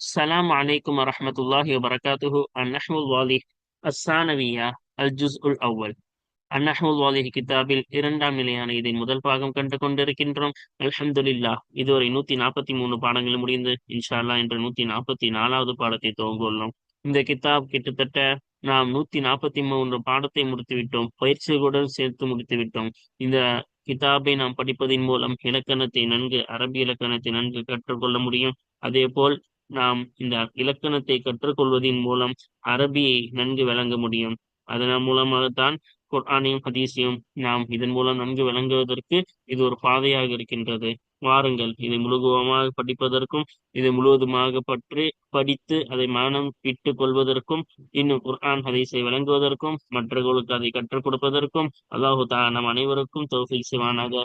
السلام عليكم ورحمة الله وبركاته النحو الواضح الثانوية الجزء الأول النحو الواضح கிதாபில் இரண்டாம் நிலையான இதில் முதல் பாகம் கண்டு கொண்டிருக்கின்றோம் அல்ஹம்துலில்லா இதுவரை நூத்தி நாற்பத்தி மூணு பாடங்கள் முடிந்து இன்ஷா அல்லாஹ் என்ற நூத்தி நாற்பத்தி நாலாவது பாடத்தை துவங்குள்ளோம் இந்த கிதாப் கிட்டத்தட்ட நாம் நூத்தி நாற்பத்தி மூன்று பாடத்தை முடித்து விட்டோம் பயிற்சிகளுடன் சேர்த்து முடித்து விட்டோம் இந்த கிதாபை நாம் படிப்பதன் மூலம் இலக்கணத்தை நன்கு அரபி இலக்கணத்தை நன்கு கற்றுக்கொள்ள முடியும் அதே போல் நாம் இந்த இலக்கணத்தை கற்றுக்கொள்வதன் மூலம் அரபியை நன்கு விளங்க முடியும். அதன் மூலமாகத்தான் குர்ஆனையும் ஹதீஸையும் நாம் இதன் மூலம் நன்கு விளங்குவதற்கு இது ஒரு பாதையாக இருக்கின்றது. வாருங்கள் இதை முழுகுவமாக படிப்பதற்கும் இதை முழுவதுமாக பற்றி படித்து அதை மனம் விட்டு கொள்வதற்கும் இன்னும் குர்ஆன் ஹதீஸை விளங்குவதற்கும் மற்றவர்களுக்கு அதை கற்றுக் கொடுப்பதற்கும் அல்லாஹு தா நம் அனைவருக்கும் தோஃபை செய்வானாக.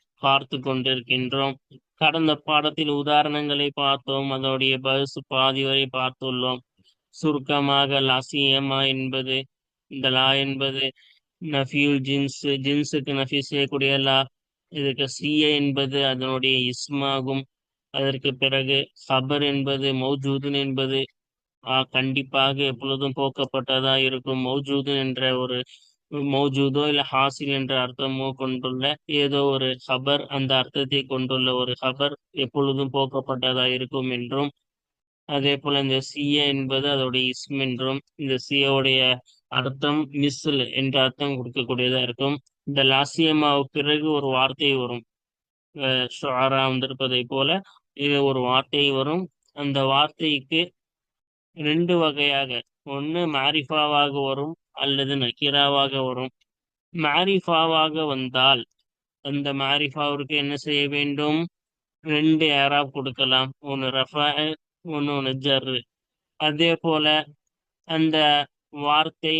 பார்த்து கொண்டிருக்கின்றோம். கடந்த பாடத்தில் உதாரணங்களை பார்த்தோம். அதோடைய பஸ் பாதி வரை பார்த்துள்ளோம். சுருக்கமாக லசியமா என்பது இந்த லா என்பது நஃபியுல் ஜின்ஸ் ஜின்ஸுக்கு நஃபி செய்யக்கூடிய லா இதுக்கு சிய என்பது அதனுடைய இஸ்மாகும். அதற்கு பிறகு ஹபர் என்பது மௌஜூதன் என்பது கண்டிப்பாக எப்பொழுதும் போக்கப்பட்டதா இருக்கும். மௌஜூதன் என்ற ஒரு மௌஜூதோ இல்ல ஹாசில் என்ற அர்த்தமோ கொண்டுள்ள ஏதோ ஒரு ஹபர் அந்த அர்த்தத்தை கொண்டுள்ள ஒரு ஹபர் எப்பொழுதும் போக்கப்பட்டதா இருக்கும் என்றும் அதே போல இந்த சிய என்பது அதோடைய இஸ்ம் என்றும் இந்த சியோடைய அர்த்தம் மிஸ்ல் என்ற அர்த்தம் கொடுக்கக்கூடியதா இருக்கும். இந்த லாசியமாவுக்கு பிறகு ஒரு வார்த்தை வரும். ஷுஆரா வந்திருப்பதை போல இது ஒரு வார்த்தை வரும். அந்த வார்த்தைக்கு ரெண்டு வகையாக ஒன்று மாரிஃபாவாக வரும் அல்லது நக்கீராவாக வரும். மாரிஃபாவாக வந்தால் அந்த மாரிஃபாவிற்கு என்ன செய்ய வேண்டும்? ரெண்டு ஏராப் கொடுக்கலாம். ஒன்று ரஃபா ஒன்று ஒன்று ஜர்ரு. அதே போல அந்த வார்த்தை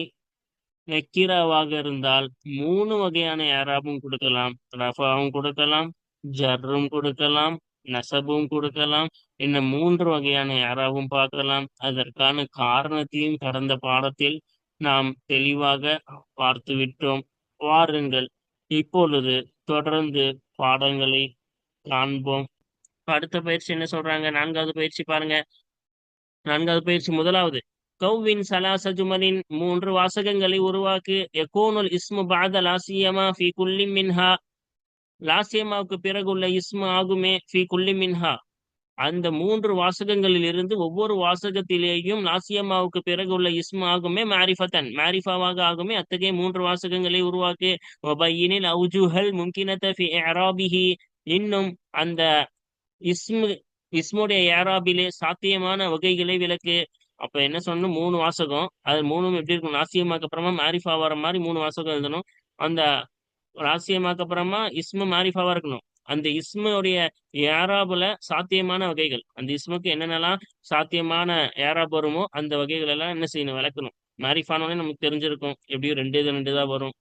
நக்கீராவாக இருந்தால் மூணு வகையான ஏராபும் கொடுக்கலாம். ரஃபாவும் கொடுக்கலாம் ஜர்ரும் கொடுக்கலாம் நசபும் கொடுக்கலாம். இன்னும் மூன்று வகையான யாராவும் பார்க்கலாம். அதற்கான காரணத்தையும் கடந்த பாடத்தில் நாம் தெளிவாக பார்த்து விட்டோம் வாருங்கள் இப்பொழுது தொடர்ந்து பாடங்களை காண்போம். அடுத்த பயிற்சி என்ன சொல்றாங்க? நான்காவது பயிற்சி பாருங்க. நான்காவது பயிற்சி முதலாவது. கௌவின் சலாச ஜுமலின் மூன்று வாசகங்களை உருவாக்கு. எகோனுல் இஸ்மு பாத லாசியமா ஃபி குல்லி மின்ஹா. லாசியமாவுக்கு பிறகு உள்ள இஸ்மு ஆகுமே ஃபி குல்லி மின்ஹா. அந்த மூன்று வாசகங்களில் இருந்து ஒவ்வொரு வாசகத்திலேயும் நாசியம்மாவுக்கு பிறகு உள்ள இஸ்மு ஆகுமே மாரிஃபத்தன். மாரிஃபாவாக ஆகுமே அத்தகைய மூன்று வாசகங்களை உருவாக்கு ஒபையினில் அவுஜுஹல் மும்கினத ஃபி இன்னும் அந்த இஸ்மு இஸ்முடைய ஏராபிலே சாத்தியமான வகைகளை விளக்கு. அப்ப என்ன சொன்னோம் மூணு வாசகம். அது மூணும் எப்படி இருக்கும்? நாசியமாக்கு அப்புறமா மாரிஃபா வர மாதிரி மூணு வாசகம் எழுதணும். அந்த ராசியமாக்கு அப்புறமா இஸ்மு மாரிஃபாவா இருக்கணும். அந்த இஸ்முடைய ஏராபுல சாத்தியமான வகைகள். அந்த இஸ்முக்கு என்னென்னலாம் சாத்தியமான ஏராப் வருமோ அந்த வகைகள் எல்லாம் என்ன செய்யணும்? விளக்கணும். மேரிஃபானோடனே நமக்கு தெரிஞ்சிருக்கும். எப்படியும் ரெண்டு இது ரெண்டு தான் வரும்.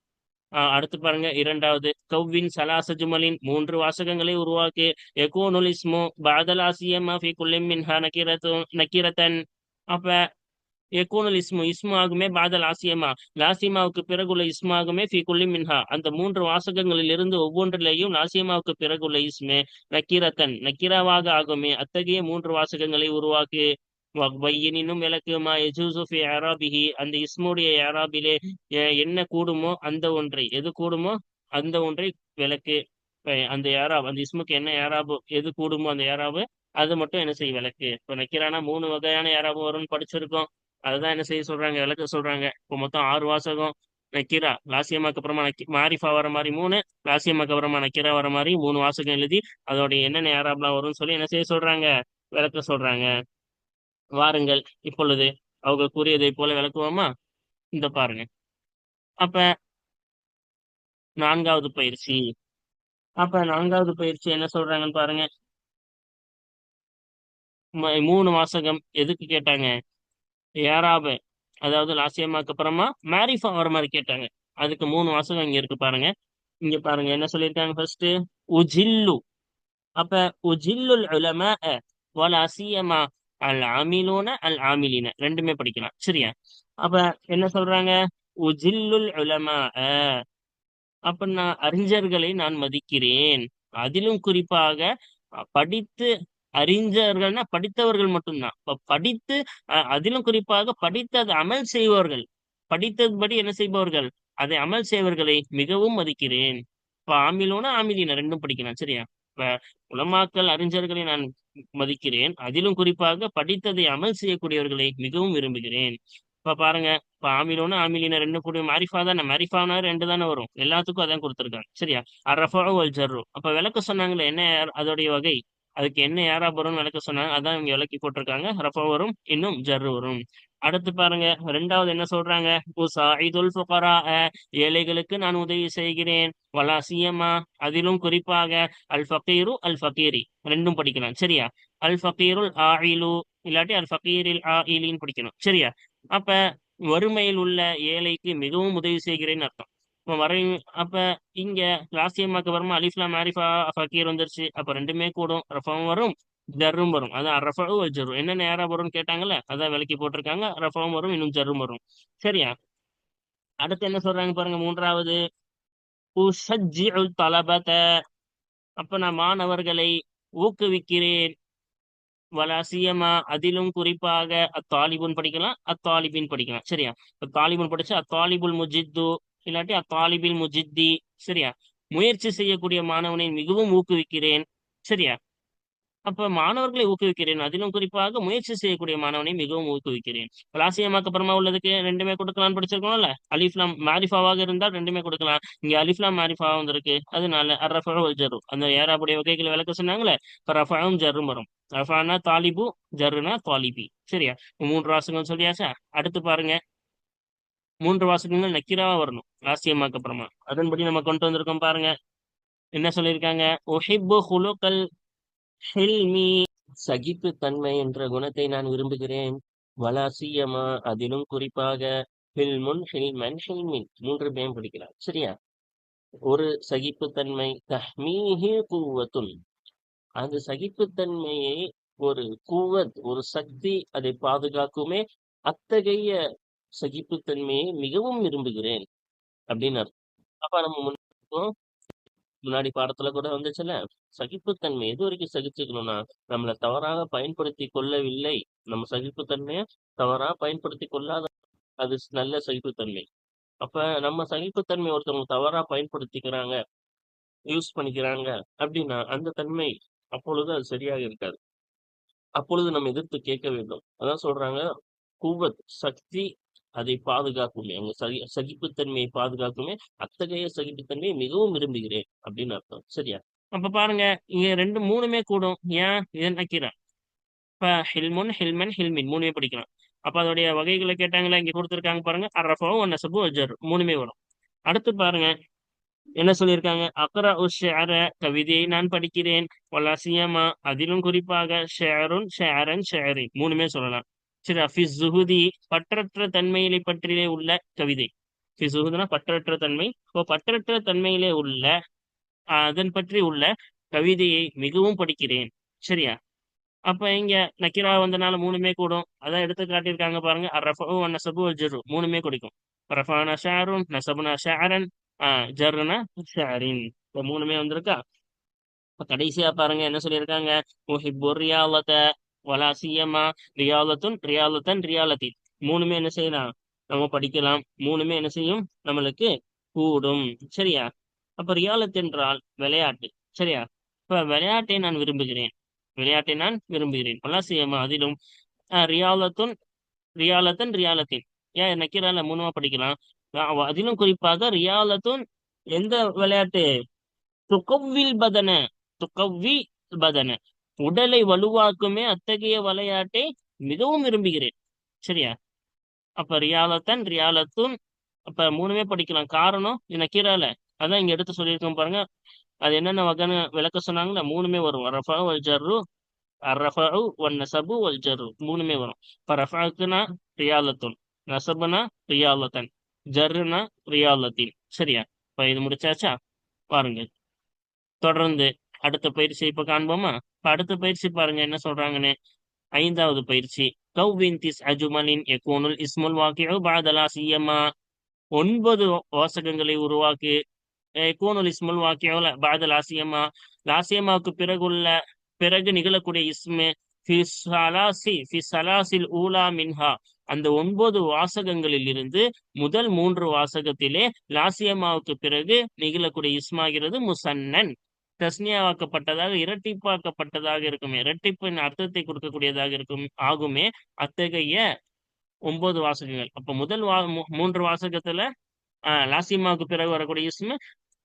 அடுத்து பாருங்க இரண்டாவது. கவ்வின் சலாச ஜுமலின் மூன்று வாசகங்களை உருவாக்கி எகோனுல் இஸ்மு பாதலாசியமா குல்லிம் மின்ஹா நக்கீரத்தன் அப்ப எக்கூனல் இஸ்மு இஸ்மு ஆகுமே பாதல் ஆசியமா? லாசிமாவுக்கு பிறகுள்ள இஸ்மாகுமே ஃபி குல்லி மின்ஹா. அந்த மூன்று வாசகங்களில் இருந்து ஒவ்வொன்றிலேயும் லாசியமாவுக்கு பிறகுள்ள இஸ்மே நக்கீரத்தன். நக்கீராவாக ஆகுமே. அத்தகைய மூன்று வாசகங்களை உருவாக்கு வையினும் விளக்குமா? எஜூசுஃபி ஏராபிஹி அந்த இஸ்முடைய ஏராபிலே என்ன கூடுமோ அந்த ஒன்றை. எது கூடுமோ அந்த ஒன்றை விளக்கு. அந்த ஏராப் அந்த இஸ்முக்கு என்ன ஏராபு எது கூடுமோ அந்த ஏராபு அது மட்டும் என்ன செய்ய விளக்கு. இப்ப நக்கீரானா மூணு வகையான ஏராபு வரும்னு படிச்சிருக்கோம். அதுதான் என்ன செய்ய சொல்றாங்க? விளக்க சொல்றாங்க. இப்போ மொத்தம் ஆறு வாசகம் நக்கீரா லாசியமாக்கு அப்புறமா நக்கி மாரிஃபா வர மாதிரி மூணு லாசியமாக்கு அப்புறமா நக்கீரா வர மாதிரி மூணு வாசகம் எழுதி அதோடைய என்னென்ன ஏராப்லாம் வரும்னு சொல்லி என்ன செய்ய சொல்றாங்க? விளக்க சொல்றாங்க. வாருங்கள். இப்பொழுது அவங்க கூறியதை போல விளக்குவோமா? இந்த பாருங்க. அப்ப நான்காவது பயிற்சி. அப்ப நான்காவது பயிற்சி என்ன சொல்றாங்கன்னு பாருங்க. மூணு வாசகம் எதுக்கு கேட்டாங்க? ஏராபு அதாவது லாசியமாக்கு அப்புறமா மேரிஃபா வர மாதிரி கேட்டாங்க. அதுக்கு மூணு வாசகம் இங்க இருக்கு பாருங்க. இங்க பாருங்க என்ன சொல்லியிருக்காங்க ஃபர்ஸ்ட் உஜில்லு. அப்ப உஜில்லுல் உலமா அல் ஆமிலூன அல் ஆமிலின ரெண்டுமே படிக்கலாம். சரியா? அப்ப என்ன சொல்றாங்க? உஜில்லுல் உலமா அப்ப நான் அறிஞர்களை நான் மதிக்கிறேன். அதிலும் குறிப்பாக படித்து அறிஞர்கள்னா படித்தவர்கள் மட்டும்தான். இப்ப படித்து அதிலும் குறிப்பாக படித்து அதை அமல் செய்பவர்கள். படித்ததுபடி என்ன செய்பவர்கள்? அதை அமல் செய்வர்களை மிகவும் மதிக்கிறேன். இப்ப ஆமிலோனா ஆமிலின ரெண்டும் படிக்கலாம் சரியா? இப்ப உலமாக்கல் அறிஞர்களை நான் மதிக்கிறேன். அதிலும் குறிப்பாக படித்ததை அமல் செய்யக்கூடியவர்களை மிகவும் விரும்புகிறேன். இப்ப பாருங்க இப்ப ஆமிலோனா ஆமிலினா ரெண்டு கூடிய மாரிஃபா தானே? மாரிஃபானா ரெண்டு தானே வரும். எல்லாத்துக்கும் அதான் கொடுத்துருக்காங்க சரியா? அரஃபா வல் ஜர்ரு அப்ப விளக்க சொன்னாங்களே என்ன யார் அதோடைய வகை? அதுக்கு என்ன யாரா வரும்னு விளக்க சொன்னாங்க அதான் இங்க விளக்கி போட்டிருக்காங்க. ரஃபா வரும் இன்னும் ஜர்ரு வரும். அடுத்து பாருங்க ரெண்டாவது என்ன சொல்றாங்க? உசாயிதுல் ஃபுகரா ஏழைகளுக்கு நான் உதவி செய்கிறேன். வலாசியமா அதிலும் குறிப்பாக அல் ஃபகீரு அல் ஃபகீரி. ரெண்டும் படிக்கலாம் சரியா? அல் ஃபகீருல் ஆயிலு இல்லாட்டி அல் ஃபகீரில் ஆயிலின்னு படிக்கணும் சரியா? அப்ப வறுமையில் உள்ள ஏழைக்கு மிகவும் உதவி செய்கிறேன்னு அர்த்தம். இப்ப அப்ப இங்க லாசியமாக்கு வருமா அலிஃப்லா மாரிஃபா ஃபக்கீர் வந்துருச்சு. அப்ப ரெண்டுமே கூடும். ரஃபாவும் வரும் ஜர்ரும் வரும். அதான் ரஃபாவும் ஜர்ரும். என்ன நேரா வரும்னு கேட்டாங்கல்ல அதான் விளக்கி போட்டிருக்காங்க. ரஃபாவும் வரும் இன்னும் ஜர்ரும் வரும். சரியா? அடுத்து என்ன சொல்றாங்க பாருங்க மூன்றாவது. உஷஜ்ஜிஉ தலபத. அப்ப நான் மாணவர்களை ஊக்குவிக்கிறேன். வலாசியமா அதிலும் குறிப்பாக அத்தாலிபுன் படிக்கலாம் அத்தாலிபின் படிக்கலாம். சரியா? தாலிபுன் படிச்சு அத்தாலிபுல் முஜித்து இல்லாட்டி அத்தாலிபில் முஜித்தி சரியா? முயற்சி செய்யக்கூடிய மாணவனை மிகவும் ஊக்குவிக்கிறேன் சரியா? அப்ப மாணவர்களை ஊக்குவிக்கிறேன். அதிலும் குறிப்பாக முயற்சி செய்யக்கூடிய மாணவனை மிகவும் ஊக்குவிக்கிறேன். லாசியமாக்கு அப்புறமா உள்ளதுக்கு ரெண்டுமே கொடுக்கலாம்னு படிச்சிருக்கோம்ல? அலிஃப்லாம் மாரிஃபாவாக இருந்தால் ரெண்டுமே கொடுக்கலாம். இங்க அலிஃப்லாம் மாரிஃபாவா வந்திருக்கு. அதனால அரஃபாவும் ஜரு அந்த ஏராபுடைய வகைகளை விளக்க சொன்னாங்களே? இப்ப ரஃபாவும் ஜரும் வரும். ரஃபானா தாலிபு ஜருனா தாலிபி. சரியா? மூன்று வாசகங்கள் சொல்லியாச்சா? அடுத்து பாருங்க. மூன்று வாசகங்கள் நக்கீராவா வரணும். லாசியமாக்கு அப்புறமா அதன்படி நம்ம கொண்டு வந்திருக்கோம் பாருங்க. என்ன சொல்லியிருக்காங்க? ஒஹிப்பு ஹுலுக்கல் ஹில்மி. சகிப்பு தன்மை என்ற குணத்தை நான் விரும்புகிறேன். வலாசியமா அதிலும் குறிப்பாக ஹில்முன் ஹில்மன் ஹில்மின் மூன்று பேம் படிக்கலாம்? சரியா? ஒரு சகிப்புத்தன்மை தஹ்மீஹி கூவத்தும் அந்த சகிப்புத்தன்மையை ஒரு கூவத் ஒரு சக்தி அதை பாதுகாக்குமே அத்தகைய சகிப்புத்தன்மையை மிகவும் விரும்புகிறேன். அப்படின்னு அர்த்தம். அப்ப நம்ம முன்னாடி முன்னாடி பாடத்துல கூட வந்துச்சுல சகிப்புத்தன்மை எது வரைக்கும் சகிச்சுக்கணும்னா நம்மளை தவறாக பயன்படுத்தி கொள்ளவில்லை. நம்ம சகிப்புத்தன்மையை தவறா பயன்படுத்தி கொள்ளாத அது நல்ல சகிப்புத்தன்மை. அப்ப நம்ம சகிப்புத்தன்மை ஒருத்தவங்க தவறா பயன்படுத்திக்கிறாங்க யூஸ் பண்ணிக்கிறாங்க அப்படின்னா அந்த தன்மை அப்பொழுது அது சரியாக இருக்காது. அப்பொழுது நம்ம எதிர்த்து கேட்க வேண்டும். அதான் சொல்றாங்க குவத் சக்தி அதை பாதுகாக்குமே. அவங்க சகி சகிப்புத்தன்மையை பாதுகாக்குமே. அத்தகைய சகிப்புத்தன்மையை மிகவும் விரும்புகிறேன் அப்படின்னு அர்த்தம். சரியா? அப்ப பாருங்க இங்க ரெண்டு மூணுமே கூடும். ஏன்? இதை நக்கீரா இப்ப ஹில்முன் ஹில்மன் ஹில்மின் மூணுமே படிக்கலாம். அப்ப அதோடைய வகைகளை கேட்டாங்களா? இங்க கொடுத்துருக்காங்க பாருங்க. அரஃபாவும் நசபு அஜர் மூணுமே வரும். அடுத்து பாருங்க என்ன சொல்லியிருக்காங்க? அக்ரா ஷேர கவிதையை நான் படிக்கிறேன். வலாசியமா அதிலும் குறிப்பாக ஷேருன் ஷேரன் ஷேரின் மூணுமே சொல்லலாம். சரி ஃபிஸ் ஜுஹுதி பற்றற்ற தன்மையிலே பற்றிலே உள்ள கவிதை ஃபிஸ் ஜுஹுதுனா பற்றற்ற தன்மை இப்போ பற்றற்ற தன்மையிலே உள்ள அதன் பற்றி உள்ள கவிதையை மிகவும் படிக்கிறேன் சரியா அப்ப இங்க நக்கிரா வந்தனால மூணுமே கூடும் அதான் எடுத்து காட்டியிருக்காங்க பாருங்க அரஃபு நசபு ஜரு மூணுமே குடிக்கும் ரஃபானா ஷாருன் நசபுனா ஷாரன் ஆஹ் ஜர்னா ஷாரின் இப்போ மூணுமே வந்திருக்கா இப்ப கடைசியா பாருங்க என்ன சொல்லியிருக்காங்க முஹிப்பு ரியாலத வலாசியமா ரியாலத்துன் ரியாலத்தன் ரியாலத்தி. மூணுமே என்ன செய்யலாம்? நம்ம படிக்கலாம். மூணுமே என்ன செய்யும்? நம்மளுக்கு கூடும். சரியா? அப்ப ரியாலத் என்றால் விளையாட்டு. சரியா? இப்ப விளையாட்டை நான் விரும்புகிறேன். விளையாட்டை நான் விரும்புகிறேன். வலாசியமா அதிலும் ஆஹ் ரியாலத்துன் ரியாலத்தன் ரியாலத்தின் ஏன் நக்கீரால மூணுமா படிக்கலாம்? அதிலும் குறிப்பாக ரியாலத்தும் எந்த விளையாட்டு? துக்கவில் பதன. துக்கவி பதன. உடலை வலுவாக்குமே அத்தகைய விளையாட்டை மிகவும் விரும்புகிறேன். சரியா? அப்ப ரியாலத்தன் ரியாலத்தும் அப்ப மூணுமே படிக்கலாம். காரணம் இந்த கீரால அதான் இங்க எடுத்து சொல்லியிருக்கோம் பாருங்க. அது என்னென்ன வகைன்னு விளக்க சொன்னாங்கன்னா மூணுமே வரும். ரஃபா வல் ஜர்ரு அர்ரஃபு ஒன் நசபு ஒரு ஜர்ரு. மூணுமே வரும். இப்ப ரஃபாக்குனா ரியாலத்துன் நசபுனா ரியாலத்தன் ஜர்ருனா ரியாலத்தின். சரியா? இப்ப இது முடிச்சாச்சா? பாருங்க தொடர்ந்து அடுத்த பயிற்சி இப்ப காண்போமா? இப்ப அடுத்த பயிற்சி பாருங்க என்ன சொல்றாங்கன்னு. ஐந்தாவது பயிற்சி. கவ்வின் திஸ் அஜுமலின் எக்கோனுல் இஸ்முல் வாக்கியோ பாதலா சியமா ஒன்பது வாசகங்களை உருவாக்கி. எக்கோனுல் இஸ்முல் வாக்கியோல பாத லாசியமா லாசியமாவுக்கு பிறகுள்ள பிறகு நிகழக்கூடிய இஸ்மு சலாசில் ஊலா மின்ஹா. அந்த ஒன்பது வாசகங்களில் இருந்து முதல் மூன்று வாசகத்திலே லாசியமாவுக்கு பிறகு நிகழக்கூடிய இஸ்மாகிறது முசன்னன். தஸ்னியாவாக்கப்பட்டதாக இரட்டிப்பாக்கப்பட்டதாக இருக்குமே. இரட்டிப்பின் அர்த்தத்தை கொடுக்கக்கூடியதாக இருக்கும் ஆகுமே. அத்தகைய ஒன்பது வாசகங்கள். அப்ப முதல் வா மூன்று வாசகத்துல ஆஹ் லாசிமாவுக்கு பிறகு வரக்கூடிய இஸ்மு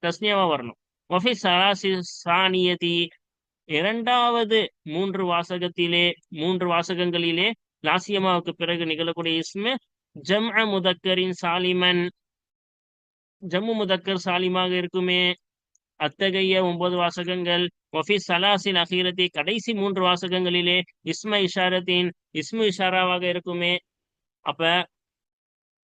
தஸ்னியாவா வரணும். ஒஃபி சானியதி இரண்டாவது மூன்று வாசகத்திலே மூன்று வாசகங்களிலே லாசியமாவுக்கு பிறகு நிகழக்கூடிய இஸ்மு ஜம் முதக்கரின் சாலிமன் ஜம்மு முதக்கர் சாலிமாக இருக்குமே. அத்தகைய ஒன்பது வாசகங்கள். ஒஃபி சலாசின் அகீரத்தி கடைசி மூன்று வாசகங்களிலே இஸ்ம இஷாரத்தின் இஸ்மு இஷாராவாக இருக்குமே. அப்ப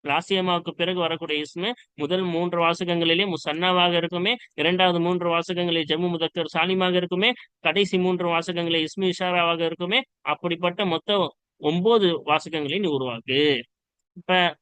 லாசியமாவுக்கு பிறகு வரக்கூடிய இஸ்மு முதல் மூன்று வாசகங்களிலே முசன்னாவாக இருக்குமே. இரண்டாவது மூன்று வாசகங்களில் ஜம்மு முதக்கர் சாலிமாக இருக்குமே. கடைசி மூன்று வாசகங்களில் இஸ்மு இஷாராவாக இருக்குமே. அப்படிப்பட்ட மொத்த ஒன்பது வாசகங்களை நீ உருவாக்கு. இப்ப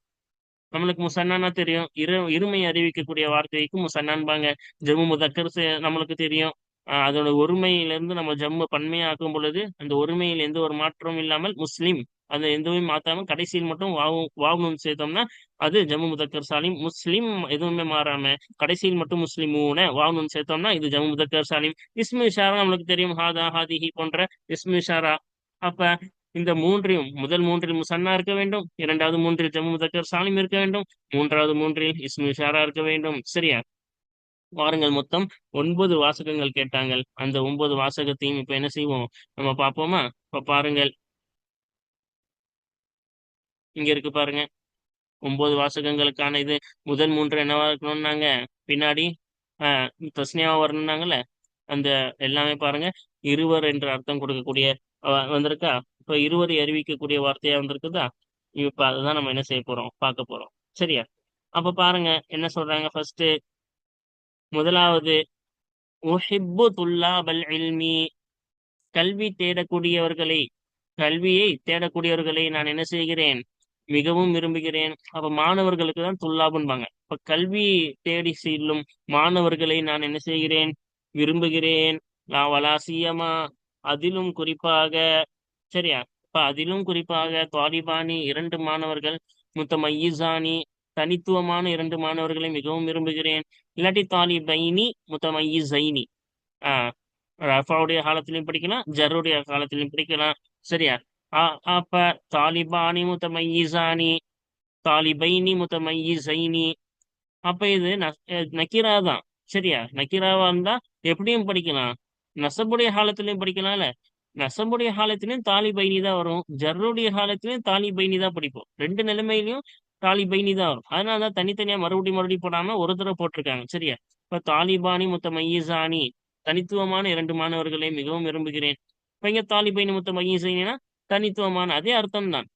நம்மளுக்கு முசன்னானா தெரியும். இரு இருமை அறிவிக்கக்கூடிய வார்த்தைக்கு முசன்னான்பாங்க. ஜம்மு முதக்கர் நம்மளுக்கு தெரியும். அதோட ஒருமையிலிருந்து நம்ம ஜம்மு பன்மையாக்கும் பொழுது அந்த ஒருமையில் எந்த ஒரு மாற்றமும் இல்லாமல் முஸ்லீம் அந்த எதுவுமே மாத்தாம கடைசியில் மட்டும் வாவும் வாவும் சேர்த்தோம்னா அது ஜம்மு முதக்கர் சாலிம் முஸ்லீம் எதுவுமே மாறாம கடைசியில் மட்டும் முஸ்லிமூன வாவும் சேர்த்தோம்னா இது ஜம்மு முதக்கர் சாலிம் இஸ்மு இஷாரா நம்மளுக்கு தெரியும். ஹாதா ஹாதிஹி போன்ற இஸ்மு இஷாரா. அப்ப இந்த மூன்றையும் முதல் மூன்றில் முசன்னா இருக்க வேண்டும். இரண்டாவது மூன்றில் ஜம்மு முதக்கர் சாலிம் இருக்க வேண்டும். மூன்றாவது மூன்றில் இஸ்மு ஷாரா இருக்க வேண்டும். சரியா? வாருங்கள் மொத்தம் ஒன்பது வாசகங்கள் கேட்டாங்கள். அந்த ஒன்பது வாசகத்தையும் இப்ப என்ன செய்வோம்? நம்ம பார்ப்போமா? இப்ப பாருங்கள். இங்க இருக்கு பாருங்க. ஒன்பது வாசகங்களுக்கான இது. முதல் மூன்று என்னவா இருக்கணும்னாங்க? பின்னாடி ஆஹ் தஸ்னியாவா வரணும்னாங்கல்ல? அந்த எல்லாமே பாருங்க. இருவர் என்று அர்த்தம் கொடுக்கக்கூடிய வந்திருக்கா? இப்ப இருவரை அறிவிக்கக்கூடிய வார்த்தையா வந்திருக்குதா? இப்ப அதுதான் நம்ம என்ன செய்ய போறோம்? பார்க்க போறோம். சரியா? அப்ப பாருங்க என்ன சொல்றாங்க ஃபர்ஸ்ட் முதலாவது உஹிப்பு துல்லாபல் இல்மி. கல்வி தேடக்கூடியவர்களை கல்வியை தேடக்கூடியவர்களை நான் என்ன செய்கிறேன்? மிகவும் விரும்புகிறேன். அப்ப மாணவர்களுக்கு தான் துல்லாபுன்பாங்க. இப்ப கல்வி தேடி செல்லும் மாணவர்களை நான் என்ன செய்கிறேன்? விரும்புகிறேன். வலாசியமா? அதிலும் குறிப்பாக சரியா? இப்ப அதிலும் குறிப்பாக தாலிபானி இரண்டு மாணவர்கள் முத்தமையிசானி தனித்துவமான இரண்டு மாணவர்களை மிகவும் விரும்புகிறேன். இல்லாட்டி தாலிபைனி முத்தமையிசைனி. ஆஹ் ரஃபாவுடைய காலத்திலையும் படிக்கலாம் ஜருடைய காலத்திலையும் படிக்கலாம். சரியா? அப்ப தாலிபானி முத்தமையிசானி தாலிபைனி முத்தமையிசைனி. அப்ப இது நக்கீரா தான். சரியா? நக்கீராவா இருந்தா எப்படியும் படிக்கலாம். நசபுடைய காலத்திலையும் படிக்கலாம்ல. நசபுடைய காலத்திலையும் தாலி பைனி தான் வரும். ஜர்ருடைய காலத்திலையும் தாலி பைனி தான் படிப்போம். ரெண்டு நிலைமையிலையும் தாலி பைனி தான் வரும். அதனால தான் தனித்தனியா மறுபடியும் மறுபடியும் போடாம ஒரு தடவை போட்டிருக்காங்க. சரியா? இப்ப தாலிபானி முத்த மையசானி தனித்துவமான இரண்டு மாணவர்களை மிகவும் விரும்புகிறேன். இப்ப இங்க தாலிபைனி முத்த மையசானினா தனித்துவமான அதே அர்த்தம் தான்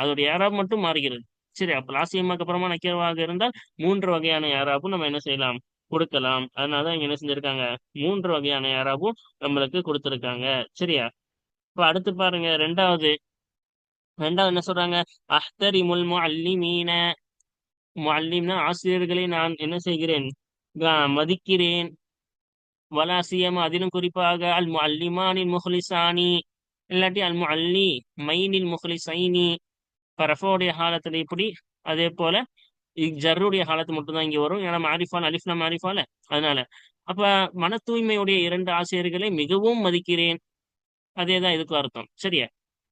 அதோட யாராப் மட்டும் மாறுகிறது. சரி அப்ப லாசியம்மாக்கு அப்புறமா நக்கீரவாக இருந்தால் மூன்று வகையான யாராப்பும் நம்ம என்ன செய்யலாம்? கொடுக்கலாம். அதனாலதான் இங்க என்ன செஞ்சிருக்காங்க? மூன்று வகையான யாராவும் நம்மளுக்கு கொடுத்திருக்காங்க. சரியா? இப்ப அடுத்து பாருங்க ரெண்டாவது. ரெண்டாவது என்ன சொல்றாங்க? அஹ்தரி முல் மீன முஅல்லிம்னா ஆசிரியர்களை நான் என்ன செய்கிறேன்? மதிக்கிறேன். வலாசியமா அதிலும் குறிப்பாக அல் முஅல்லிமானில் முஹ்லிசானி. இல்லாட்டி அல் முஅல்லி மைனின் முஹ்லிசைனி. பரஃபோடைய காலத்துல இப்படி அதே போல ஜர்ருடைய காலத்து மட்டும்தான் இங்க வரும். ஏன்னா மாரிஃபால் அலிஃப்னா மாரிஃபால அதனால. அப்ப மன தூய்மையுடைய இரண்டு ஆசிரியர்களை மிகவும் மதிக்கிறேன். அதேதான் இதுக்கு அர்த்தம். சரியா?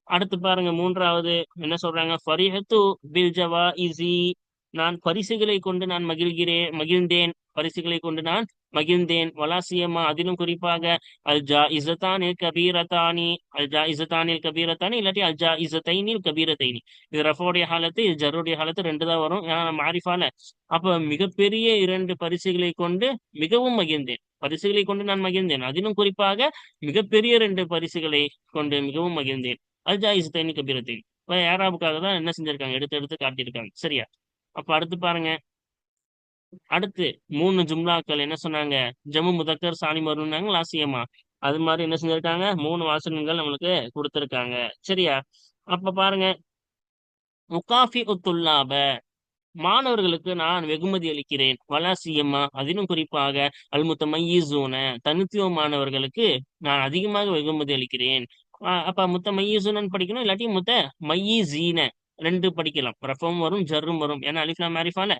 அடுத்து பாருங்க மூன்றாவது என்ன சொல்றாங்க? ஃபரிஹத்து பில் ஜவா இசி நான் பரிசுகளை கொண்டு நான் மகிழ்கிறேன் மகிழ்ந்தேன். பரிசுகளை கொண்டு நான் மகிழ்ந்தேன். வலாசியமா அதிலும் குறிப்பாக அல் ஜா இசத்தானில் கபீரத்தானி அல் ஜா இசத்தானில் கபீரத்தானி இல்லாட்டி அல் ஜா இசத்தைனில் கபீரத்தைனி இது ரஃபோடைய காலத்து இது ஜருடைய காலத்து ரெண்டு தான் வரும். ஏன்னா நம்ம ஆரிஃபால அப்ப மிகப்பெரிய இரண்டு பரிசுகளை கொண்டு மிகவும் மகிழ்ந்தேன். பரிசுகளை கொண்டு நான் மகிழ்ந்தேன். அதிலும் குறிப்பாக மிகப்பெரிய ரெண்டு பரிசுகளை கொண்டு மிகவும் மகிழ்ந்தேன். அல் ஜா இசத்தைனி கபீரத்தைனி இப்ப ஏராபுக்காக தான் என்ன செஞ்சிருக்காங்க? எடுத்து எடுத்து காட்டியிருக்காங்க. சரியா? அப்ப அடுத்து பாருங்க. அடுத்து மூணு ஜும்லாக்கள் என்ன சொன்னாங்க? ஜம்மு முதக்கர் சாணி வரும்னாங்க லாசியமா அது மாதிரி என்ன செஞ்சிருக்காங்க? மூணு வாசகங்கள் நம்மளுக்கு கொடுத்துருக்காங்க. சரியா? அப்ப பாருங்க. முகாஃபி உத்துல்லாப மாணவர்களுக்கு நான் வெகுமதி அளிக்கிறேன். வலாசியம்மா அதிலும் குறிப்பாக அல்முத்த மையீசூன தனித்துவமானவர்களுக்கு நான் அதிகமாக வெகுமதி அளிக்கிறேன். அப்ப முத்த மையீசூனன் படிக்கணும் இல்லாட்டி முத்த மையீசீன ரெண்டு படிக்கலாம். ரஃபம் வரும் ஜர்ரும் வரும். ஏன்னா அலிஃப்லாம் மாரிஃபால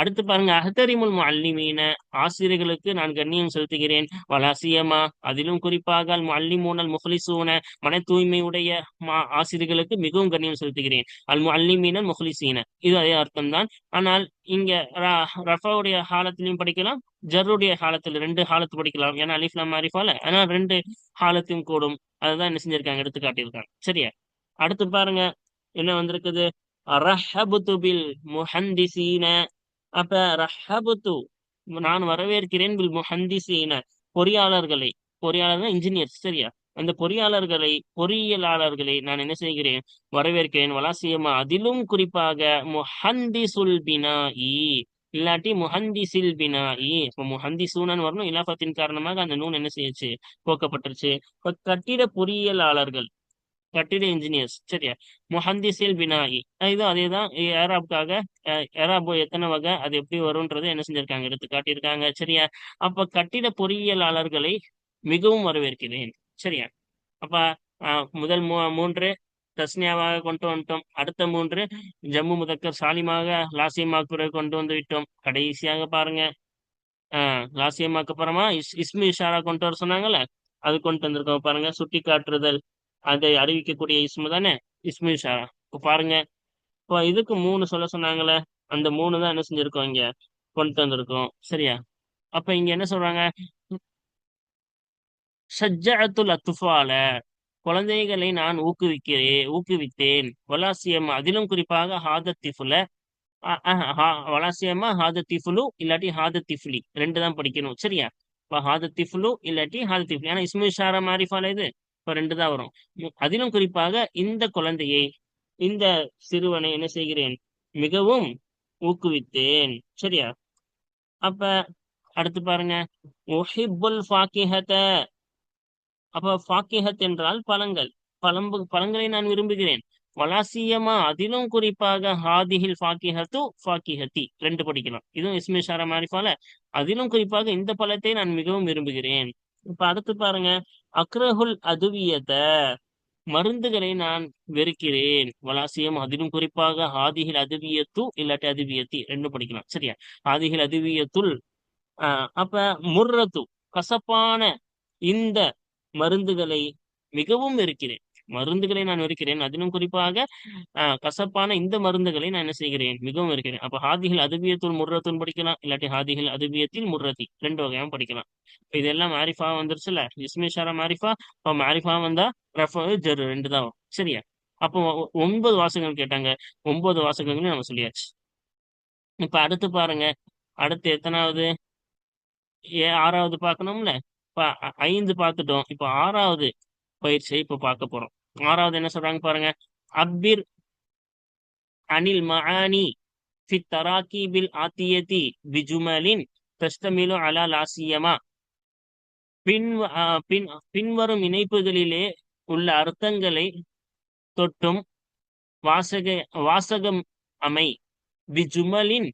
அடுத்து பாருங்க அஹ்தரிமுல் அல்லிமீன ஆசிரியர்களுக்கு நான் கண்ணியம் செலுத்துகிறேன் வலாசியமா அதிலும் குறிப்பாக அல் முஅல்லிமூனல் முஹ்லிசூன மன தூய்மையுடைய மா ஆசிரியர்களுக்கு மிகவும் கண்ணியம் செலுத்துகிறேன் அல் முஅல்லிமீனல் முஹ்லிசீன இது அதே அர்த்தம்தான். ஆனால் இங்க ரஃபாவுடைய ஹாலத்திலையும் படிக்கலாம் ஜர்ருடைய ஹாலத்தில் ரெண்டு ஹாலத்து படிக்கலாம். ஏன்னா அலிஃப்லாம் மாரிஃபால ஆனா ரெண்டு ஹாலத்தையும் கூடும். அதுதான் என்ன செஞ்சிருக்காங்க எடுத்து காட்டியிருக்காங்க. சரியா? அடுத்து பாருங்க என்ன வந்திருக்குது? ரஹபுதுபில் முஹந்திசீன அப்ப ரஹபத்து நான் வரவேற்கிறேன் வில் முஹந்திசீன பொறியாளர்களை பொறியாளர் இன்ஜினியர் சரியா? அந்த பொறியாளர்களை பொறியியலாளர்களை நான் என்ன செய்கிறேன்? வரவேற்கிறேன். வலாசியமா அதிலும் குறிப்பாக முஹந்திசுல் இ இல்லாட்டி முஹந்திசில் பினாஇ இப்ப முஹந்திசூனன் வரணும் இலாபத்தின் காரணமாக அந்த நூன் என்ன செய்யுச்சு? போக்கப்பட்டுருச்சு. இப்ப கட்டிட பொறியியலாளர்கள் கட்டிட இன்ஜினியர்ஸ் சரியா? முஹந்திசில் பினாயி இது அதே தான் ஏராப்காக ஏராபோ எத்தனை வகை அது எப்படி வரும்ன்றது என்ன செஞ்சிருக்காங்க? எடுத்து காட்டியிருக்காங்க. சரியா? அப்ப கட்டிட பொறியியலாளர்களை மிகவும் வரவேற்கிறேன். சரியா? அப்ப அஹ், முதல் மூ மூன்று தஸ்னியாவாக கொண்டு வந்துட்டோம். அடுத்த மூன்று ஜம்மு முதக்கர் சாலிமாக லாசியமாக கொண்டு வந்து விட்டோம். கடைசியாக பாருங்க. ஆஹ் லாசியமாக்கு அப்புறமா இஸ் இஸ்மி இஷாரா கொண்டு வர சொன்னாங்கல்ல? அது கொண்டு வந்திருக்கோம் பாருங்க. சுட்டி காட்டுதல் அதை அறிவிக்கக்கூடிய இஸ்மு தானே? இஸ்மு இஷாரா. இப்போ பாருங்க. இப்போ இதுக்கு மூணு சொல்ல சொன்னாங்கல்ல அந்த மூணு தான் என்ன செஞ்சிருக்கோம் இங்க? கொண்டு வந்திருக்கோம். சரியா? அப்ப இங்க என்ன சொல்றாங்க? ஷஜ்ஜஅத்துல் அத்துஃபால குழந்தைகளை நான் ஊக்குவிக்கிறேன் ஊக்குவித்தேன். வலாசியமா அதிலும் குறிப்பாக ஹாதத்திஃபுல வலாசியமா ஹாதத்திஃபுலு இல்லாட்டி ஹாதத்திஃபுலி. ரெண்டு தான் படிக்கணும். சரியா? இப்போ ஹாத திஃபுலு இல்லாட்டி ஹாத ஆனா ஏன்னா இஸ்மு ஷாரா மாரிஃபால இது. ரெண்டு தான் வரும். அதிலும் குறிப்பாக இந்த குழந்தையை இந்த சிறுவனை என்ன செய்கிறேன்? மிகவும் ஊக்குவித்தேன். சரியா? அப்ப அடுத்து பாருங்க. ஒஹிபுல் ஃபாக்கிஹத. அப்ப ஃபாக்கிஹத் என்றால் பழங்கள். பழம்பு பழங்களை நான் விரும்புகிறேன். வலாசியமா அதிலும் குறிப்பாக ஹாதிஹில் ஃபாக்கிஹத்து ஃபாக்கிஹத்தி. ரெண்டு படிக்கலாம் இதுவும் இஸ்மி மாதிரி மாரிஃபால அதிலும் குறிப்பாக இந்த பழத்தை நான் மிகவும் விரும்புகிறேன். இப்ப அடுத்து பாருங்க. அக்ரஹுல் அதுவியத மருந்துகளை நான் வெறுக்கிறேன். வலாசியம் அதிலும் குறிப்பாக ஆதிகில் அதுவியத்து இல்லாட்டி அதுவியத்தி ரெண்டும் படிக்கலாம். சரியா? ஆதிகில் அதுவியத்துள் ஆஹ் அப்ப முர்ரத்து கசப்பான இந்த மருந்துகளை மிகவும் வெறுக்கிறேன். மருந்துகளை நான் வெறுக்கிறேன் அதிலும் குறிப்பாக கசப்பான இந்த மருந்துகளை நான் என்ன செய்கிறேன்? மிகவும் இருக்கிறேன். அப்ப ஹாதிகள் அதுபியத்துள் முர்ரத்துன்னு படிக்கலாம். இல்லாட்டி ஹாதிகள் அதுபியத்தில் முர்ரத்தி ரெண்டு வகையாகவும் படிக்கலாம். இதெல்லாம் மாரிஃபா வந்துருச்சுல இஸ்மேஷாரா மாரிஃபா? இப்போ மாரிஃபா வந்தா ரஃபா ஜரு ரெண்டு தான் சரியா? அப்போ ஒ- ஒன்பது வாசகங்கள் கேட்டாங்க. ஒன்பது வாசகங்களையும் நம்ம சொல்லியாச்சு. இப்ப அடுத்து பாருங்க. அடுத்து எத்தனாவது? ஏ ஆறாவது பார்க்கணும்ல? இப்ப ஐந்து பார்த்துட்டோம். இப்ப ஆறாவது பயிற்சியை இப்ப பார்க்க போறோம். ஆறாவது என்ன சொல்றாங்க பாருங்க? அக்பிர் அனில் மஆனி ஃபி தராக்கி பில் ஆத்தியதி பிஜுமலின் தஸ்தமிலு அலா லாசியமா? பின் பின் பின்வரும் இணைப்புகளிலே உள்ள அர்த்தங்களை தொட்டும் வாசக வாசகம் அமை. பிஜுமலின்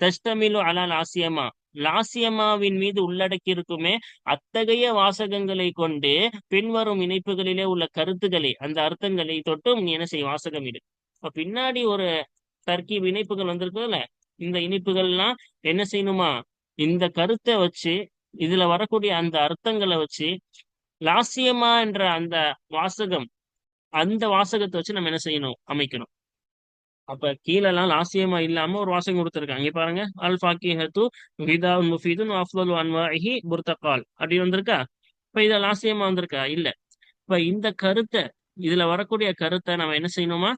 தஸ்தமிலு அலா லாசியமா? லாசியமாவின் மீது உள்ளடக்கியிருக்குமே அத்தகைய வாசகங்களை கொண்டு பின்வரும் இணைப்புகளிலே உள்ள கருத்துக்களை அந்த அர்த்தங்களை தொட்டும் நீ என்ன செய்ய வாசகம் இடு இப்ப பின்னாடி ஒரு தர்க்கீப் இணைப்புகள் வந்திருக்குதுல்ல? இந்த இணைப்புகள்லாம் என்ன செய்யணுமா? இந்த கருத்தை வச்சு இதுல வரக்கூடிய அந்த அர்த்தங்களை வச்சு லாசியமா என்ற அந்த வாசகம் அந்த வாசகத்தை வச்சு நம்ம என்ன செய்யணும்? அமைக்கணும். அப்ப கீழெல்லாம் லாசியமா இல்லாம ஒரு வாசகம் கொடுத்துருக்காங்க. இங்க பாருங்க. அல் ஃபாக்கிஹத்து ஹிதா முஃபீதுன் அஃலலு அன்வாஹி புர்தகால் அப்படி வந்திருக்கா? இப்ப இத லாசியமா வந்திருக்கா? இல்ல. இப்ப இந்த கருத்தை இதுல வரக்கூடிய கருத்தை நம்ம என்ன செய்யணுமா?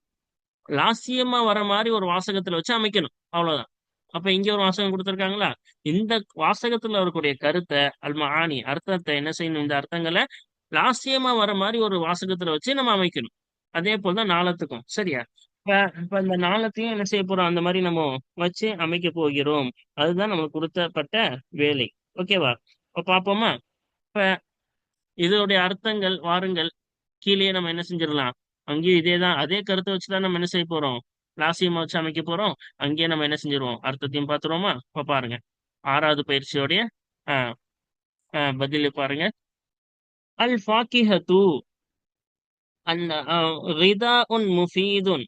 லாசியமா வர மாதிரி ஒரு வாசகத்துல வச்சு அமைக்கணும். அவ்வளவுதான். அப்ப இங்க ஒரு வாசகம் கொடுத்துருக்காங்களா? இந்த வாசகத்துல வரக்கூடிய கருத்தை அல் ஆணி அர்த்தத்தை என்ன செய்யணும்? இந்த அர்த்தங்களை லாசியமா வர மாதிரி ஒரு வாசகத்துல வச்சு நம்ம அமைக்கணும். அதே போலதான் நாளத்துக்கும். சரியா? இப்ப இப்ப இந்த நாளத்தையும் என்ன செய்ய போறோம்? அந்த மாதிரி நம்ம வச்சு அமைக்க போகிறோம். அதுதான் நமக்கு கொடுத்தப்பட்ட வேலை. ஓகேவா? இப்ப பாப்போமா இப்ப இதோடைய அர்த்தங்கள் வாருங்கள். கீழே நம்ம என்ன செஞ்சிடலாம்? அங்கேயும் இதேதான். அதே கருத்தை வச்சுதான் நம்ம என்ன செய்ய போறோம்? லாசியமா வச்சு அமைக்க போறோம். அங்கேயே நம்ம என்ன செஞ்சிருவோம்? அர்த்தத்தையும் பார்த்துருவோமா? இப்ப பாருங்க. ஆறாவது பயிற்சியோடைய ஆஹ் ஆஹ் பதில் பாருங்க. அல் ஃபாக்கிஹத்து அந்த ரிதா உன் முஃபீதுன்.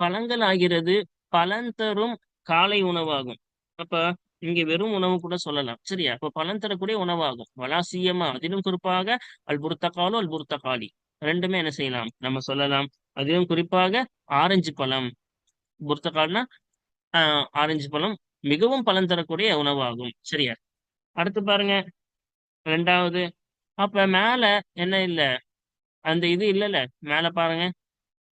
பழங்கள் ஆகிறது பலன் தரும் காலை உணவாகும். அப்ப இங்க வெறும் உணவு கூட சொல்லலாம். சரியா? இப்ப பலன் தரக்கூடிய உணவாகும். வலாசியமா அதிலும் குறிப்பாக அல் புர்த்தகாலோ அல் ரெண்டுமே என்ன செய்யலாம்? நம்ம சொல்லலாம். அதிலும் குறிப்பாக ஆரஞ்சு பழம். புர்த்தகால்னா ஆஹ் ஆரஞ்சு பழம் மிகவும் பலன் தரக்கூடிய உணவாகும். சரியா? அடுத்து பாருங்க. ரெண்டாவது அப்ப மேல என்ன இல்ல? அந்த இது இல்லைல்ல மேல பாருங்க.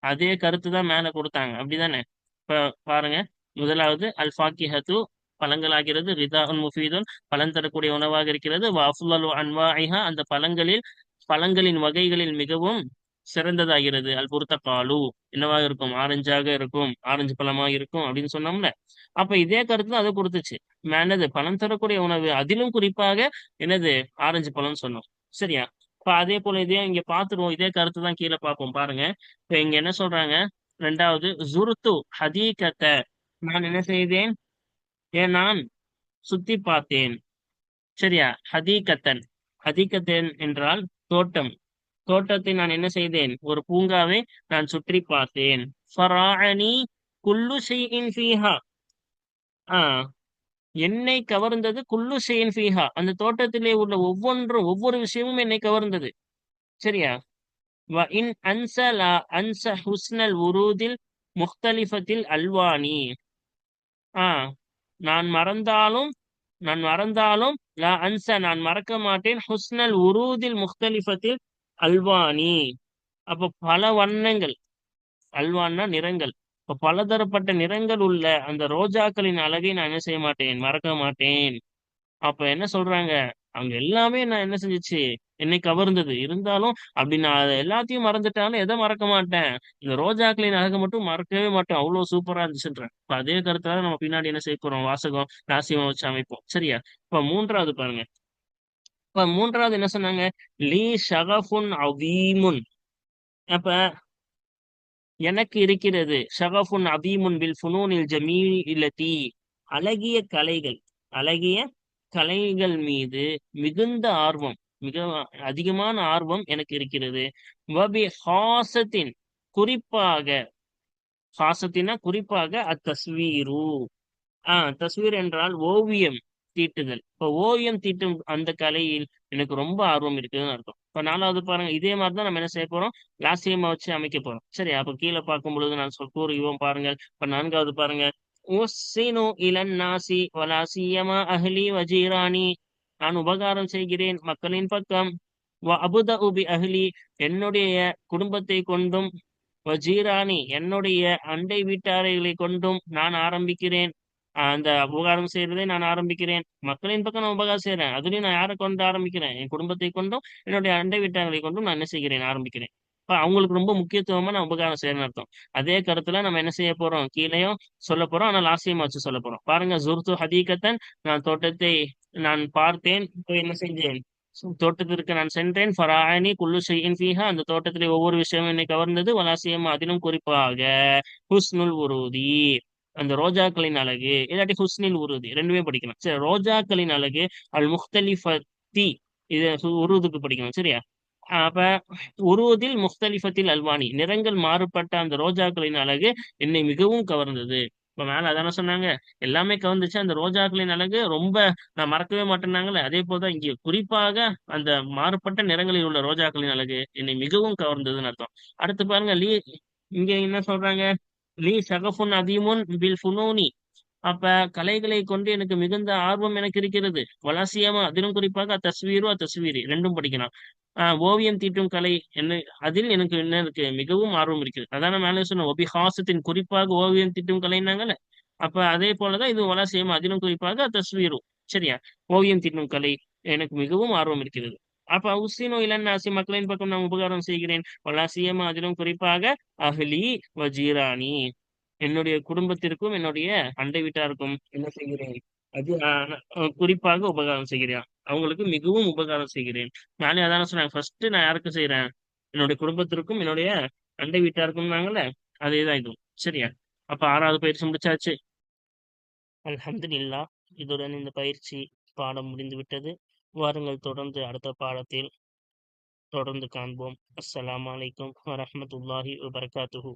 அதே கருத்து தான் மேல கொடுத்தாங்க. அப்படிதானே? இப்ப பாருங்க. முதலாவது அல் ஃபாக்கிஹத்து பழங்களாகிறது ரிதாஉன் முஃபீதுன் பலன் தரக்கூடிய உணவாக இருக்கிறது வாஃபுல்லு அன்வாஹா அந்த பழங்களில் பழங்களின் வகைகளில் மிகவும் சிறந்ததாகிறது. அல் புர்த்தகாலு என்னவாக இருக்கும்? ஆரஞ்சாக இருக்கும் ஆரஞ்சு பழமாக இருக்கும் அப்படின்னு சொன்னோம்ல. அப்ப இதே கருத்து தான் அது கொடுத்துச்சு. என்னது பழம் தரக்கூடிய உணவு. அதிலும் குறிப்பாக என்னது? ஆரஞ்சு பழம்னு சொன்னோம். சரியா? இப்ப அதே போல இதே இங்க பாத்துருவோம். இதே கருத்து தான் கீழே பார்ப்போம். பாருங்க. இப்ப இங்க என்ன சொல்றாங்க? ரெண்டாவது ஜுருத்து ஹதீகத்தை நான் என்ன செய்தேன்? ஏன் நான் சுத்தி பார்த்தேன். சரியா? ஹதீகத்தன். ஹதீகத்தன் என்றால் தோட்டம். தோட்டத்தை நான் என்ன செய்தேன்? ஒரு பூங்காவை நான் சுற்றி பார்த்தேன். ஃபராணி குல்லு செய்யின் ஃபீஹா. ஆஹ் என்னை கவர்ந்தது குல்லு ஷைஇன் ஃபீஹா. அந்த தோட்டத்திலே உள்ள ஒவ்வொன்றும் ஒவ்வொரு விஷயமும் என்னை கவர்ந்தது. சரியா? வ இன் அன்சலா அன்ச ஹுஸ்னல் உருதில் முக்தலிஃபத்தில் அல்வானி. ஆ நான் மறந்தாலும் நான் மறந்தாலும் லா அன்ச நான் மறக்க மாட்டேன். ஹுஸ்னல் உரூதில் முக்தலிஃபத்தில் அல்வானி. அப்ப பல வண்ணங்கள். அல்வான்னா நிறங்கள். இப்ப பலதரப்பட்ட நிறங்கள் உள்ள அந்த ரோஜாக்களின் அழகை நான் என்ன செய்ய மாட்டேன்? மறக்க மாட்டேன். அப்ப என்ன சொல்றாங்க? அவங்க எல்லாமே நான் என்ன செஞ்சுச்சு? என்னை கவர்ந்தது. இருந்தாலும் அப்படி நான் அதை எல்லாத்தையும் மறந்துட்டாலும் எதை மறக்க மாட்டேன்? இந்த ரோஜாக்களின் அழகை மட்டும் மறக்கவே மாட்டேன். அவ்வளவு சூப்பரா இருந்துச்சுன்றேன். இப்ப அதே கருத்துல நம்ம பின்னாடி என்ன செய்ய போறோம்? வாசகம் ராசியமா வச்சு அமைப்போம். சரியா? இப்ப மூன்றாவது பாருங்க. இப்ப மூன்றாவது என்ன சொன்னாங்க? லீ ஷகஃபுன் அவீமுன். அப்ப எனக்கு இருக்கிறது. ஷகஃபுன் அதீமுன் பில் ஃபுனூனில் ஜமீலதி அழகிய கலைகள் அழகிய கலைகள் மீது மிகுந்த ஆர்வம் மிக அதிகமான ஆர்வம் எனக்கு இருக்கிறது. வபி ஹாசத்தின் குறிப்பாக ஹாசத்தினா குறிப்பாக அத்தஸ்வீரு. ஆஹ் தஸ்வீர் என்றால் ஓவியம் தீட்டுதல். இப்ப ஓவியம் தீட்டும் அந்த கலையில் எனக்கு ரொம்ப ஆர்வம் இருக்குதுன்னு அர்த்தம். இப்ப நாலாவது பாருங்க இதே மாதிரி தான் நம்ம என்ன செய்ய போறோம்? லாசியமா வச்சு அமைக்க போறோம். சரி அப்ப கீழே பார்க்கும் பொழுது நான் சொல் கூறுவோம் பாருங்க இப்ப நான்காவது பாருங்க. உஸ்ஸினு இலன் நாசி வலாசியமா அஹ்லி வஜீராணி நான் உபகாரம் செய்கிறேன் மக்களின் பக்கம். வ அபுத உபி அஹ்லி என்னுடைய குடும்பத்தை கொண்டும். வஜீராணி என்னுடைய அண்டை வீட்டாரைகளை கொண்டும் நான் ஆரம்பிக்கிறேன். அந்த உபகாரம் செய்யறதை நான் ஆரம்பிக்கிறேன். மக்களின் பக்கம் நான் உபகாரம் செய்யறேன் அதுலயும் நான் யாரை கொண்டு ஆரம்பிக்கிறேன்? என் குடும்பத்தை கொண்டும் என்னுடைய அண்டை வீட்டார்களை கொண்டும் நான் என்ன செய்கிறேன்? ஆரம்பிக்கிறேன். இப்போ அவங்களுக்கு ரொம்ப முக்கியத்துவமா நான் உபகாரம் செய்யறேன்னு அர்த்தம். அதே கருத்துல நம்ம என்ன செய்ய போறோம்? கீழேயும் சொல்ல போறோம். ஆனா லாசியமா வச்சு சொல்ல போறோம். பாருங்க ஜுர்து ஹதீகத்தன் நான் தோட்டத்தை நான் பார்த்தேன் போய் என்ன செஞ்சேன்? தோட்டத்திற்கு நான் சென்றேன். ஃபராயனி குல்லு செய்யின் ஃபீஹா அந்த தோட்டத்திலே ஒவ்வொரு விஷயமும் என்னை கவர்ந்தது. வலாசியமா அதிலும் குறிப்பாக ஹுஸ்னுல் உருதி. அந்த ரோஜாக்களின் அழகு இல்லாட்டி ஹுஸ்னில் உருது ரெண்டுமே படிக்கணும் சரி ரோஜாக்களின் அழகு அல் முஹ்தலிஃபத்தி இது உருதுக்கு படிக்கணும் சரியா? அப்ப உருவதில் முஸ்தலிஃபத்தில் அல்வானி நிறங்கள் மாறுபட்ட அந்த ரோஜாக்களின் அழகு என்னை மிகவும் கவர்ந்தது. இப்ப மேல அதான சொன்னாங்க? எல்லாமே கவர்ந்துச்சு அந்த ரோஜாக்களின் அழகு ரொம்ப நான் மறக்கவே மாட்டேனாங்களே அதே போலதான் இங்கே குறிப்பாக அந்த மாறுபட்ட நிறங்களில் உள்ள ரோஜாக்களின் அழகு என்னை மிகவும் கவர்ந்ததுன்னு அர்த்தம். அடுத்து பாருங்க லீ இங்க என்ன சொல்றாங்க? லீ சகஃபுன் அதீமுன் பில் ஃபுனோனி. அப்ப கலைகளை கொண்டு எனக்கு மிகுந்த ஆர்வம் எனக்கு இருக்கிறது. வலாசியமா அதிலும் குறிப்பாக தஸ்வீரு தஸ்வீரி ரெண்டும் படிக்கலாம். ஆஹ் ஓவியம் தீட்டும் கலை என்ன அதில் எனக்கு என்ன இருக்கு? மிகவும் ஆர்வம் இருக்குது அதான மேலே சொன்ன ஒபிஹாசத்தின் குறிப்பாக ஓவியம் தீட்டும் கலைனாங்கல்ல அப்ப அதே போலதான் இது வலாசியமா அதிலும் குறிப்பாக தஸ்வீரு சரியா? ஓவியம் தீட்டும் கலை எனக்கு மிகவும் ஆர்வம் இருக்கிறது. அப்ப உசினோ இளநாசி மக்களின் பக்கம் நான் உபகாரம் செய்கிறேன். வலாசியமா அதிலும் குறிப்பாக அகலி வஜீராணி. என்னுடைய குடும்பத்திற்கும் என்னுடைய அண்டை வீட்டாருக்கும் என்ன செய்கிறேன்? அது குறிப்பாக உபகாரம் செய்கிறேன். அவங்களுக்கு மிகவும் உபகாரம் செய்கிறேன். நானே அதான சொன்னேன். ஃபர்ஸ்ட் நான் யாருக்கு செய்யறேன் என்னுடைய குடும்பத்திற்கும் என்னுடைய அண்டை வீட்டாருக்கும் நாங்கள அதேதான் இதுவும் சரியா? அப்ப ஆறாவது பயிற்சி முடிச்சாச்சு. அல்ஹம்துலில்லாஹ் இதுடன் இந்த பயிற்சி பாடம் முடிந்து விட்டது வாருங்கள் தொடர்ந்து அடுத்த பாடத்தில் தொடர்ந்து காண்போம். அஸ்ஸலாமு வலைக்கம் வரமத்துல்லாஹி வபரகாத்துஹு.